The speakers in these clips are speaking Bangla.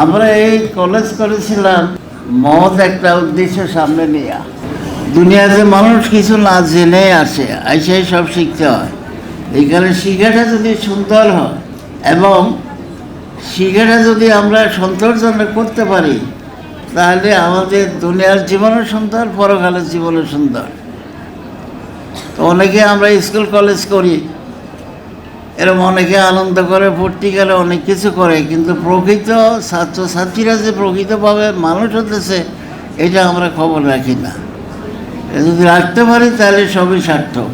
আমরা এই কলেজ করেছিলাম, মহৎ একটা উদ্দেশ্য সামনে নিয়ে। দুনিয়াতে মানুষ কিছু না জেনে আসে, এসে সব শিখতে হয়। এখানে শিক্ষাটা যদি সুন্দর হয় এবং শিক্ষাটা যদি আমরা সৌন্দর্যজনক করতে পারি, তাহলে আমাদের দুনিয়ার জীবনও সুন্দর, পরকালের জীবনও সুন্দর। তো অনেকে আমরা স্কুল কলেজ করি এরকম অনেকে আনন্দ করে ভর্তি গেলে অনেক কিছু করে, কিন্তু প্রকৃত ছাত্রছাত্রীরা যে প্রকৃতভাবে মানুষ হতেছে, এটা আমরা খবর রাখি না। যদি রাখতে পারি, তাহলে সবই সার্থক।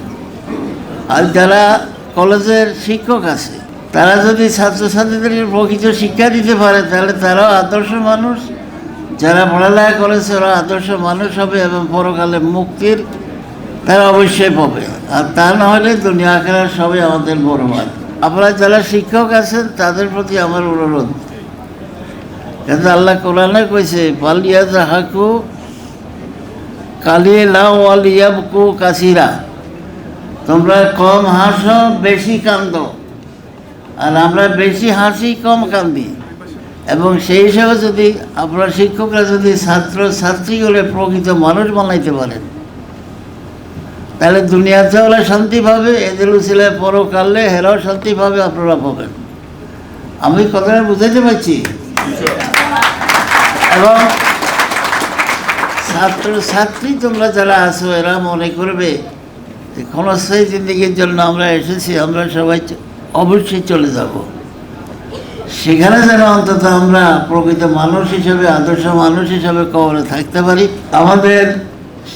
আর যারা কলেজের শিক্ষক আছে, তারা যদি ছাত্রছাত্রীদেরকে প্রকৃত শিক্ষা দিতে পারে, তাহলে তারাও আদর্শ মানুষ। যারা পড়ালেখা করেছে, ওরা আদর্শ মানুষ হবে এবং পরকালে মুক্তির তারা অবশ্যই পাবে। আর তা না হলে দুনিয়া আখেরা সবই আমাদের ভাই আপনারা যারা শিক্ষক আছেন, তাদের প্রতি আমার অনুরোধ। কিন্তু আল্লাহ কোরআনে কইছে পালিয়া হাকু কালিয়ে লাও আলিয়াবকু কাসিরা। তোমরা কম হাসো, বেশি কান্দ। আর আমরা বেশি হাসি, কম কান্দি। এবং সেই হিসাবে যদি আপনার শিক্ষকরা যদি ছাত্র ছাত্রীগুলো প্রকৃত মানুষ বানাইতে পারেন তাহলে দুনিয়াতে ওরা শান্তি পাবে এদের ছেলে পরকালে হেরাও শান্তি পাবে, আপনারা পাবেন। আমি কথাটা বুঝাইতে পারছি? এবং ছাত্র, ছাত্রী তোমরা যারা আছো, এরা মনে করবে যে ক্ষণস্থায়ী জিন্দগির জন্য আমরা এসেছি, আমরা সবাই অবশ্যই চলে যাব। সেখানে যেন অন্তত আমরা প্রকৃত মানুষ হিসেবে, আদর্শ মানুষ হিসেবে কবরে থাকতে পারি। আমাদের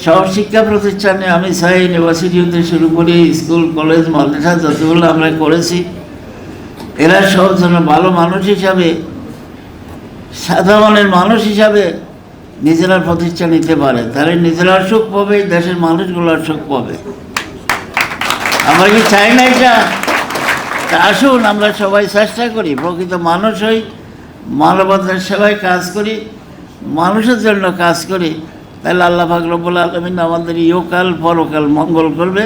সব শিক্ষা প্রতিষ্ঠানে আমি চাই ইউনিভার্সিটি হতে শুরু করি স্কুল, কলেজ, মাদ্রাসা যতগুলো আমরা করেছি, এরা সব যেন ভালো মানুষ হিসাবে, সাধারণের মানুষ হিসাবে নিজেরা প্রতিষ্ঠা নিতে পারে। তাহলে নিজেরা সুখ পাবে, দেশের মানুষগুলোর সুখ পাবে। আমরা কি চাই না এটা? আসুন, আমরা সবাই চেষ্টা করি, প্রকৃত মানুষ হই, মানবতার সেবায় কাজ করি, মানুষের জন্য কাজ করি। তাহলে আল্লাহ ফাকরবুল আলমিন আমাদের ইহকাল পরকাল মঙ্গল করবে।